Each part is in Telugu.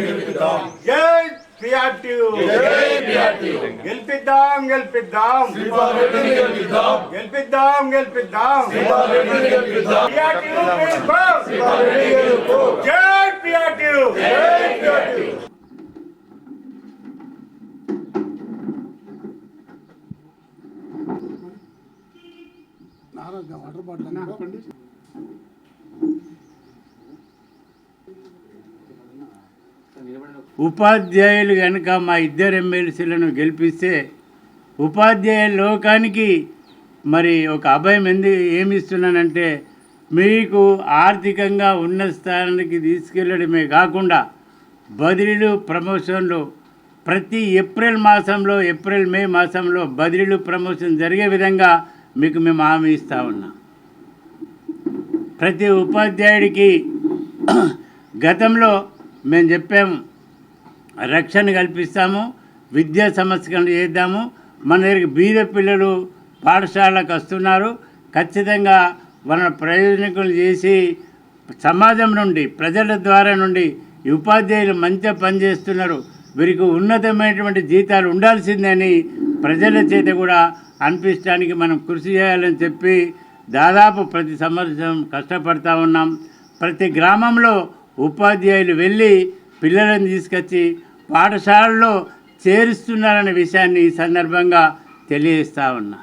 గెలిపిద్దాం జై పిఆర్టీ గెలిపిద్దాం గెలిపిద్దాం. గెలిపిద్దాం. గెలిపిద్దాం పిఆర్టీ జై పిఆర్టీ వాటర్ బాటిల్ ఉపాధ్యాయులు కనుక మా ఇద్దరు ఎమ్మెల్సీలను గెలిపిస్తే ఉపాధ్యాయ లోకానికి మరి ఒక అభయం ఎందు ఏమిస్తున్నానంటే మీకు ఆర్థికంగా ఉన్న స్థానానికి తీసుకెళ్ళడమే కాకుండా బదిలీలు ప్రమోషన్లు. ప్రతి ఏప్రిల్ మాసంలో ఏప్రిల్ మే మాసంలో బదిలీలు ప్రమోషన్ జరిగే విధంగా మీకు మేము హామీ ఇస్తా ఉన్నాం. ప్రతి ఉపాధ్యాయుడికి గతంలో మేము చెప్పాము రక్షణ కల్పిస్తాము విద్యా సంస్కరణ చేద్దాము. మన దగ్గరికి బీద పిల్లలు పాఠశాలకు వస్తున్నారు. ఖచ్చితంగా మన ప్రయోజనకులు చేసి సమాజం నుండి ప్రజల ద్వారా నుండి ఉపాధ్యాయులు మంచిగా పనిచేస్తున్నారు. వీరికి ఉన్నతమైనటువంటి జీతాలు ఉండాల్సిందని ప్రజల చేత కూడా అనిపించడానికి మనం కృషి చేయాలని చెప్పి దాదాపు ప్రతి సంవత్సరం కష్టపడతా ఉన్నాం. ప్రతి గ్రామంలో ఉపాధ్యాయులు వెళ్ళి పిల్లలను తీసుకొచ్చి పాఠశాలలో చేరుస్తున్నారనే విషయాన్ని ఈ సందర్భంగా తెలియజేస్తా ఉన్నా.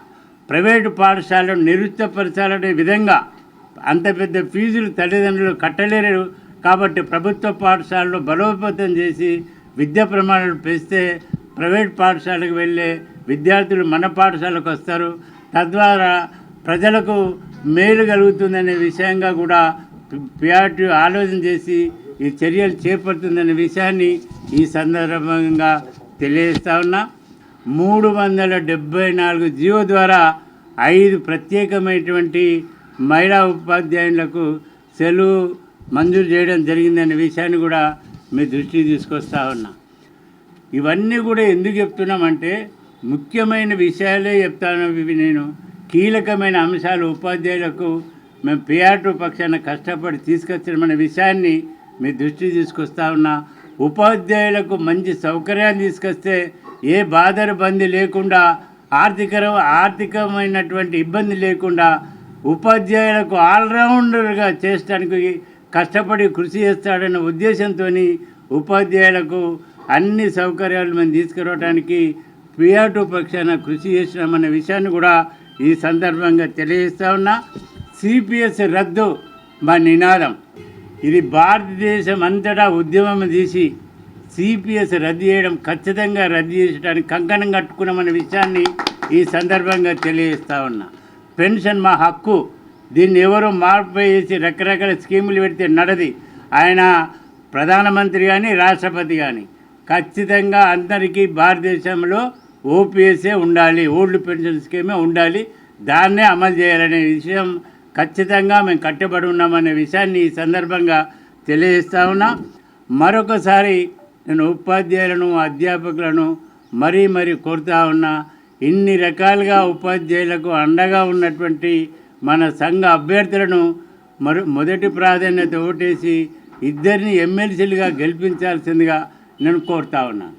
ప్రైవేటు పాఠశాలను నిరుత్తపరచాలనే విధంగా అంత పెద్ద ఫీజులు తల్లిదండ్రులు కట్టలేరు కాబట్టి ప్రభుత్వ పాఠశాలలో బలోపేతం చేసి విద్యా ప్రమాణాలు పెంచితే ప్రైవేట్ పాఠశాలకు వెళ్ళే విద్యార్థులు మన పాఠశాలకు వస్తారు. తద్వారా ప్రజలకు మేలు కలుగుతుందనే విషయంగా కూడా పిఆర్టీ ఆలోచన చేసి ఈ చర్యలు చేపడుతుందనే విషయాన్ని ఈ సందర్భంగా తెలియజేస్తా ఉన్నా. మూడు వందల డెబ్బై నాలుగు జియో ద్వారా ఐదు ప్రత్యేకమైనటువంటి మహిళా ఉపాధ్యాయులకు సెలవు మంజూరు చేయడం జరిగిందనే విషయాన్ని కూడా మీ దృష్టికి తీసుకొస్తా ఉన్నా. ఇవన్నీ కూడా ఎందుకు చెప్తున్నామంటే ముఖ్యమైన విషయాలే చెప్తాను ఇవి నేను కీలకమైన అంశాలు ఉపాధ్యాయులకు మేము పిఆర్టీ పక్షాన కష్టపడి తీసుకొచ్చిన విషయాన్ని మీ దృష్టి తీసుకొస్తా ఉన్నా. ఉపాధ్యాయులకు మంచి సౌకర్యాన్ని తీసుకొస్తే ఏ బాధరబంది లేకుండా ఆర్థిక ఆర్థికమైనటువంటి ఇబ్బంది లేకుండా ఉపాధ్యాయులకు ఆల్రౌండర్గా చేయడానికి కష్టపడి కృషి చేస్తాడన్న ఉద్దేశంతో ఉపాధ్యాయులకు అన్ని సౌకర్యాలు మేము తీసుకురావడానికి పిఆర్టూ పక్షాన కృషి చేసినామన్న విషయాన్ని కూడా ఈ సందర్భంగా తెలియజేస్తా ఉన్నా. సిపిఎస్ రద్దు మా నినాదం. ఇది భారతదేశం అంతటా ఉద్యమం తీసి సిపిఎస్ రద్దు చేయడం ఖచ్చితంగా రద్దు చేసడానికి కంకణం కట్టుకున్నామనే విషయాన్ని ఈ సందర్భంగా తెలియజేస్తా ఉన్నా. పెన్షన్ మా హక్కు. దీన్ని ఎవరు మార్పు చేసి రకరకాల స్కీములు పెడితే నడది. ఆయన ప్రధానమంత్రి కానీ రాష్ట్రపతి కానీ ఖచ్చితంగా అందరికీ భారతదేశంలో ఓపీఎస్ఏ ఉండాలి ఓల్డ్ పెన్షన్ స్కీమే ఉండాలి. దాన్నే అమలు చేయాలనే విషయం ఖచ్చితంగా మేము కట్టుబడి ఉన్నామనే విషయాన్ని ఈ సందర్భంగా తెలియజేస్తా ఉన్నా. మరొకసారి నేను ఉపాధ్యాయులను అధ్యాపకులను మరీ మరీ కోరుతా ఉన్నా ఇన్ని రకాలుగా ఉపాధ్యాయులకు అండగా ఉన్నటువంటి మన సంఘ అభ్యర్థులను మరు మొదటి ప్రాధాన్యత ఓటేసి ఇద్దరిని ఎమ్మెల్సీలుగా గెలిపించాల్సిందిగా నేను కోరుతా ఉన్నాను